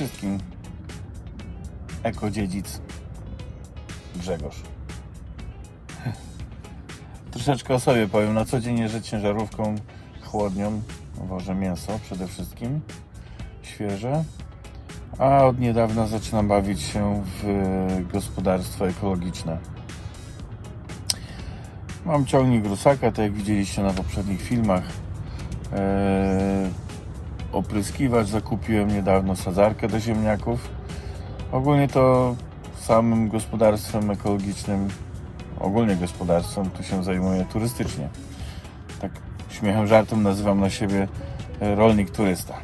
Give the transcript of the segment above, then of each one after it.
wszystkim ekodziedzic Grzegorz. Troszeczkę o sobie powiem. Na co dzień jeżdżę ciężarówką chłodnią. Wożę mięso przede wszystkim. Świeże. A od niedawna zaczynam bawić się w gospodarstwo ekologiczne. Mam ciągnik Rusaka, tak jak widzieliście na poprzednich filmach. Eee, opryskiwacz zakupiłem niedawno, sadzarkę do ziemniaków. Ogólnie to samym gospodarstwem ekologicznym, ogólnie gospodarstwem, tu się zajmuję turystycznie. Tak śmiechem, żartem nazywam na siebie e, rolnik turysta.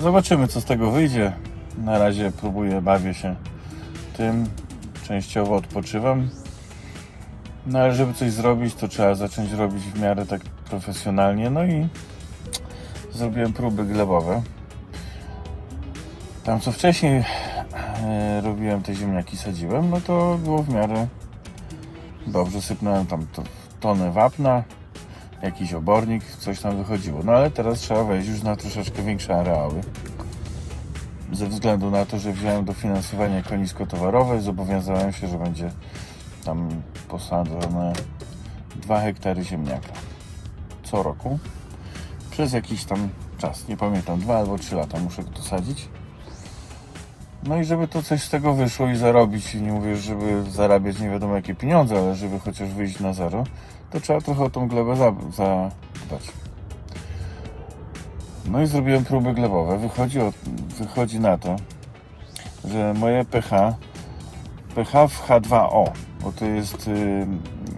Zobaczymy co z tego wyjdzie. Na razie próbuję, bawię się tym. Częściowo odpoczywam. No ale żeby coś zrobić, to trzeba zacząć robić w miarę tak profesjonalnie. No i zrobiłem próby glebowe. Tam co wcześniej e, robiłem te ziemniaki, sadziłem, no to było w miarę dobrze. Sypnąłem tam to, tonę wapna, jakiś obornik, coś tam wychodziło. No ale teraz trzeba wejść już na troszeczkę większe areały. Ze względu na to, że wziąłem dofinansowanie konisko-towarowe, zobowiązałem się, że będzie tam posadzone 2 hektary ziemniaka co roku przez jakiś tam czas, nie pamiętam, 2 albo 3 lata muszę to sadzić. No i żeby to coś z tego wyszło i zarobić, nie mówię, żeby zarabiać nie wiadomo jakie pieniądze, ale żeby chociaż wyjść na zero, to trzeba trochę o tą glebę za- zadbać. No i zrobiłem próby glebowe. Wychodzi, o, wychodzi na to, że moje pH, pH w H2O, bo to jest y,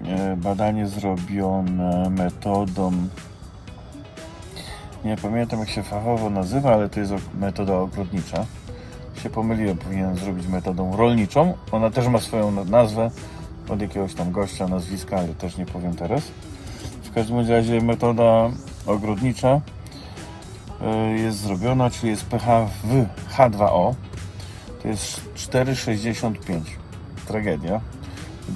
e, badanie zrobione metodą, nie pamiętam jak się fachowo nazywa, ale to jest metoda ogrodnicza. Się pomyliłem, powinienem zrobić metodą rolniczą. Ona też ma swoją na- nazwę od jakiegoś tam gościa, nazwiska, ale też nie powiem teraz. W każdym razie metoda ogrodnicza y, jest zrobiona, czyli jest pH w H2O. To jest 4,65. Tragedia.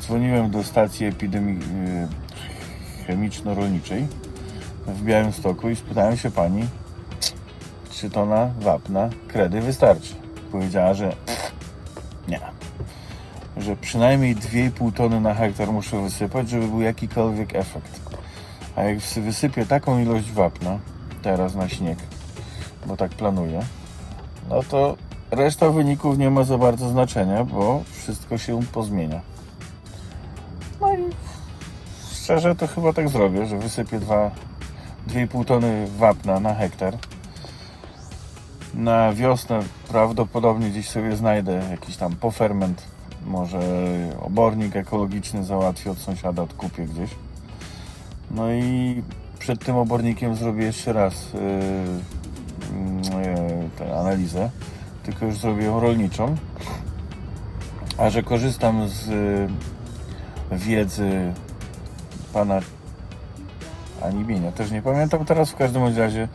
Dzwoniłem do stacji epidemii y, chemiczno-rolniczej w Białymstoku i spytałem się pani, czy tona wapna kredy wystarczy. Powiedziała, że nie. Że przynajmniej 2,5 tony na hektar muszę wysypać, żeby był jakikolwiek efekt. A jak wysypię taką ilość wapna teraz na śnieg, bo tak planuję, no to reszta wyników nie ma za bardzo znaczenia, bo wszystko się pozmienia. No i szczerze to chyba tak zrobię, że wysypię dwa- 2,5 tony wapna na hektar. Na wiosnę prawdopodobnie gdzieś sobie znajdę jakiś tam poferment, może obornik ekologiczny załatwię od sąsiada, odkupię gdzieś. No i przed tym obornikiem zrobię jeszcze raz yy, yy, tę analizę, tylko już zrobię ją rolniczą. A że korzystam z yy, wiedzy pana Animienia, też nie pamiętam teraz, w każdym razie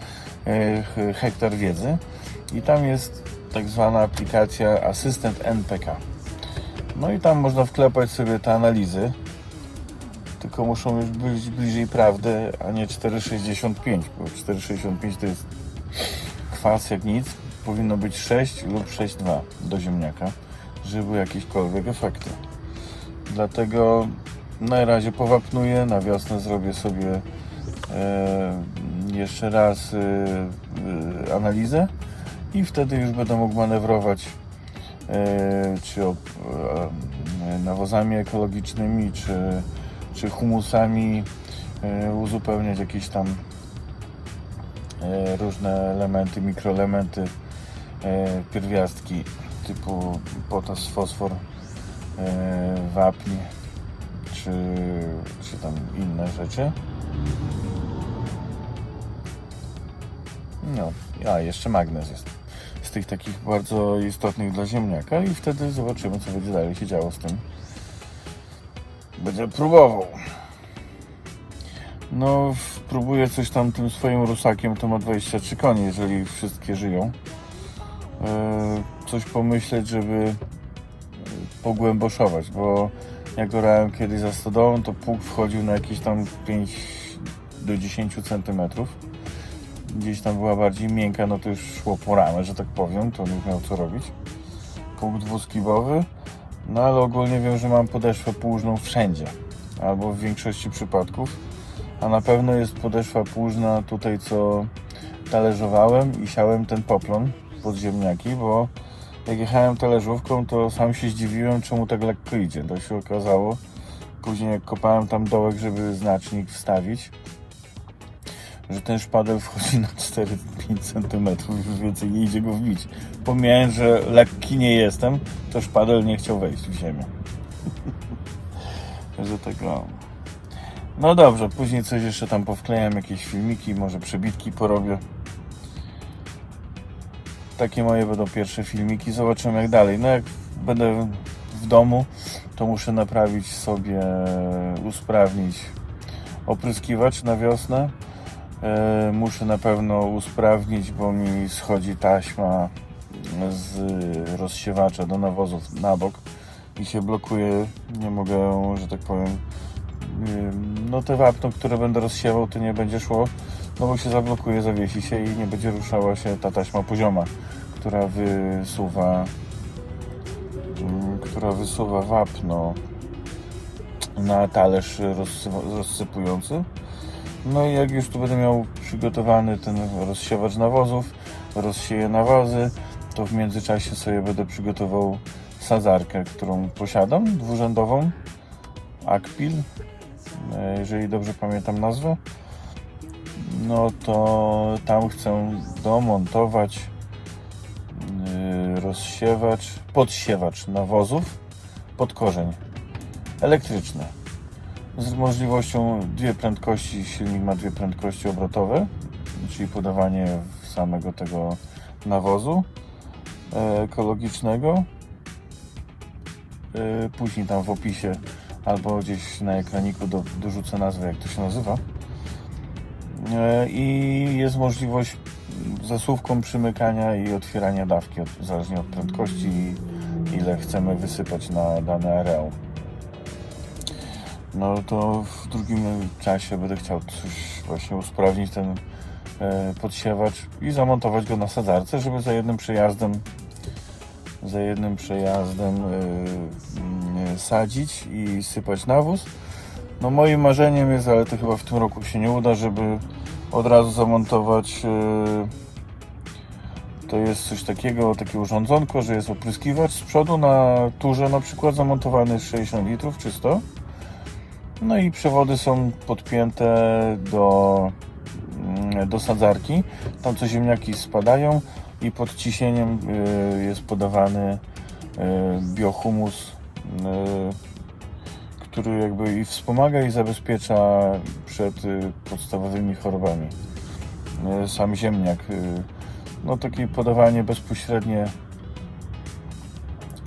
e, he- hektar wiedzy i tam jest tak zwana aplikacja Asystent NPK. No i tam można wklepać sobie te analizy, tylko muszą już być bliżej prawdy, a nie 4,65, bo 4,65 to jest kwas jak nic, powinno być 6 lub 6,2 do ziemniaka, żeby były jakiekolwiek efekty. Dlatego na razie powapnuję, na wiosnę zrobię sobie jeszcze raz e, e, analizę i wtedy już będę mógł manewrować e, czy e, nawozami ekologicznymi, czy, czy humusami, e, uzupełniać jakieś tam e, różne elementy, mikroelementy, e, pierwiastki typu potas, fosfor, e, wapń, czy, czy tam inne rzeczy. No, a jeszcze magnez jest. Z tych takich bardzo istotnych dla ziemniaka i wtedy zobaczymy, co będzie dalej się działo z tym. Będę próbował. No, próbuję coś tam tym swoim rusakiem, to ma 23 konie, jeżeli wszystkie żyją. E, coś pomyśleć, żeby pogłęboszować, bo jak orałem kiedyś za stodołą, to pług wchodził na jakieś tam 5 do 10 cm. gdzieś tam była bardziej miękka, no to już szło po ramę, że tak powiem, to nie miał co robić. Punkt dwuskibowy, no ale ogólnie wiem, że mam podeszwę płużną wszędzie, albo w większości przypadków, a na pewno jest podeszwa płużna tutaj, co talerzowałem i siałem ten poplon pod ziemniaki, bo jak jechałem talerzówką, to sam się zdziwiłem, czemu tak lekko idzie. To się okazało, później jak kopałem tam dołek, żeby znacznik wstawić, że ten szpadel wchodzi na 4-5 cm, już więcej nie idzie go wbić. Pomijając, że lekki nie jestem, to szpadel nie chciał wejść w ziemię. Że tego... No dobrze, później coś jeszcze tam powklejam, jakieś filmiki, może przebitki porobię. Takie moje będą pierwsze filmiki, zobaczymy jak dalej. No jak będę w domu, to muszę naprawić sobie, usprawnić opryskiwacz na wiosnę. E, muszę na pewno usprawnić, bo mi schodzi taśma z rozsiewacza do nawozów na bok i się blokuje. Nie mogę, że tak powiem, no te wapno, które będę rozsiewał, to nie będzie szło, no bo się zablokuje, zawiesi się i nie będzie ruszała się ta taśma pozioma, która wysuwa, ym, która wysuwa wapno na talerz rozsy- rozsypujący. No i jak już tu będę miał przygotowany ten rozsiewacz nawozów, rozsieję nawozy, to w międzyczasie sobie będę przygotował sadzarkę, którą posiadam, dwurzędową, Akpil, jeżeli dobrze pamiętam nazwę. No to tam chcę domontować e, rozsiewacz, podsiewacz nawozów pod korzeń elektryczny z możliwością dwie prędkości, silnik ma dwie prędkości obrotowe, czyli podawanie samego tego nawozu e, ekologicznego. E, Później tam w opisie albo gdzieś na ekraniku do, dorzucę nazwę, jak to się nazywa. E, I jest możliwość zasuwką przymykania i otwierania dawki, zależnie od prędkości ile chcemy wysypać na dany areał. No to w drugim czasie będę chciał coś właśnie usprawnić ten e, podsiewacz i zamontować go na sadzarce, żeby za jednym przejazdem za jednym przejazdem e, mm, sadzić i sypać nawóz. No moim marzeniem jest, ale to chyba w tym roku się nie uda, żeby od razu zamontować e, to jest coś takiego, takie urządzonko, że jest opryskiwacz z przodu na turze na przykład zamontowany 60 litrów czysto. No i przewody są podpięte do, mm, do sadzarki. Tam co ziemniaki spadają i pod ciśnieniem y, jest podawany y, biohumus, y, który jakby i wspomaga i zabezpiecza przed podstawowymi chorobami. Sam ziemniak, no takie podawanie bezpośrednie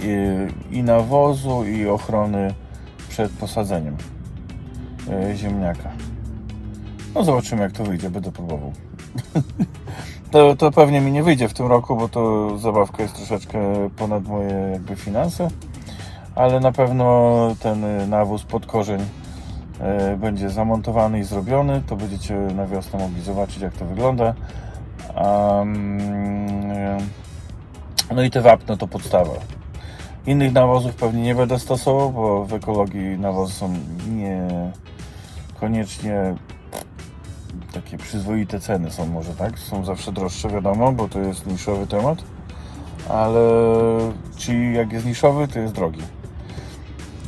i, i nawozu i ochrony przed posadzeniem ziemniaka. No zobaczymy jak to wyjdzie, będę próbował. to, to pewnie mi nie wyjdzie w tym roku, bo to zabawka jest troszeczkę ponad moje jakby finanse, ale na pewno ten e, nawóz pod korzeń e, będzie zamontowany i zrobiony. To będziecie na wiosnę mogli zobaczyć jak to wygląda. E, no i te wapno to podstawa. Innych nawozów pewnie nie będę stosował, bo w ekologii nawozy są nie koniecznie takie przyzwoite ceny są może tak, są zawsze droższe wiadomo, bo to jest niszowy temat, ale czyli jak jest niszowy, to jest drogi.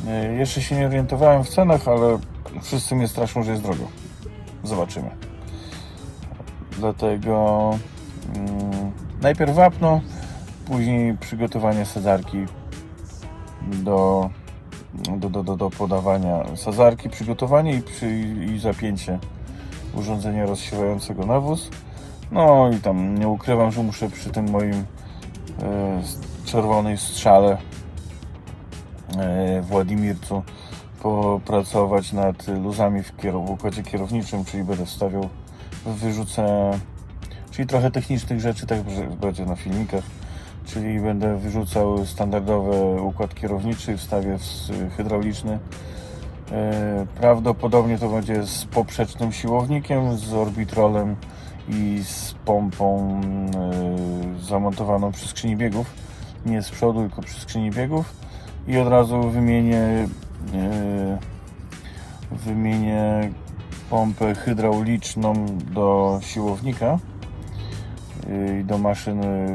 E, Jeszcze się nie orientowałem w cenach, ale wszyscy mnie straszą, że jest drogo. Zobaczymy. Dlatego mm, najpierw wapno, później przygotowanie sadzarki do, do, do, do, do podawania sadzarki, przygotowanie i, przy, i zapięcie urządzenia rozsiewającego nawóz. No i tam nie ukrywam, że muszę przy tym moim e, czerwonej strzale e, Władimircu popracować nad luzami w, układzie kierowniczym, czyli będę wstawiał wyrzucę, czyli trochę technicznych rzeczy, tak będzie na filmikach, czyli będę wyrzucał standardowy układ kierowniczy, wstawię hydrauliczny. E, Prawdopodobnie to będzie z poprzecznym siłownikiem, z orbitrolem i z pompą y, zamontowaną przy skrzyni biegów. Nie z przodu, tylko przy skrzyni biegów. I od razu wymienię y, wymienię pompę hydrauliczną do siłownika i do maszyny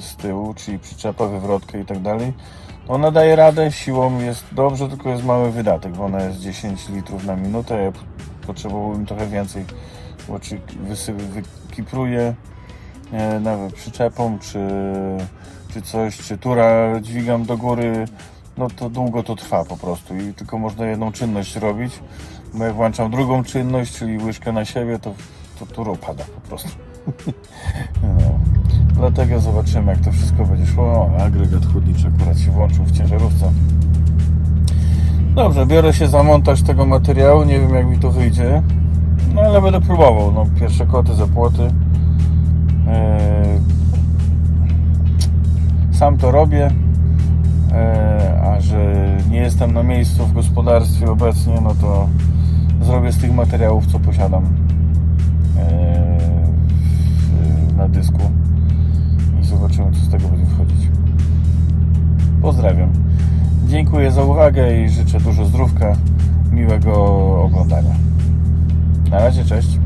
z tyłu, czyli przyczepa, wywrotkę i tak dalej. Ona daje radę, siłą jest dobrze, tylko jest mały wydatek, bo ona jest 10 litrów na minutę, ja potrzebowałbym trochę więcej, bo czy wykipruję e, nawet przyczepą, czy, czy coś, czy tura dźwigam do góry, no to długo to trwa po prostu i tylko można jedną czynność robić, bo jak włączam drugą czynność, czyli łyżkę na siebie, to, to tura pada po prostu. No. Dlatego zobaczymy, jak to wszystko będzie szło. Agregat chłodniczy akurat się włączył w ciężarówce. Dobrze, biorę się za montaż tego materiału. Nie wiem, jak mi to wyjdzie. No, ale będę próbował. No, pierwsze koty za płoty. Eee, Sam to robię. Eee, A że nie jestem na miejscu w gospodarstwie obecnie, no to zrobię z tych materiałów, co posiadam eee, na dysku zobaczymy, co z tego będzie wchodzić. Pozdrawiam. Dziękuję za uwagę i życzę dużo zdrówka, miłego oglądania. Na razie, cześć.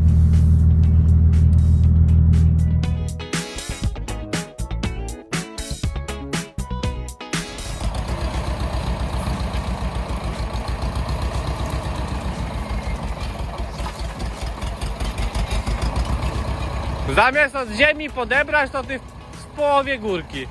Zamiast od ziemi podebrać, to ty połowie górki.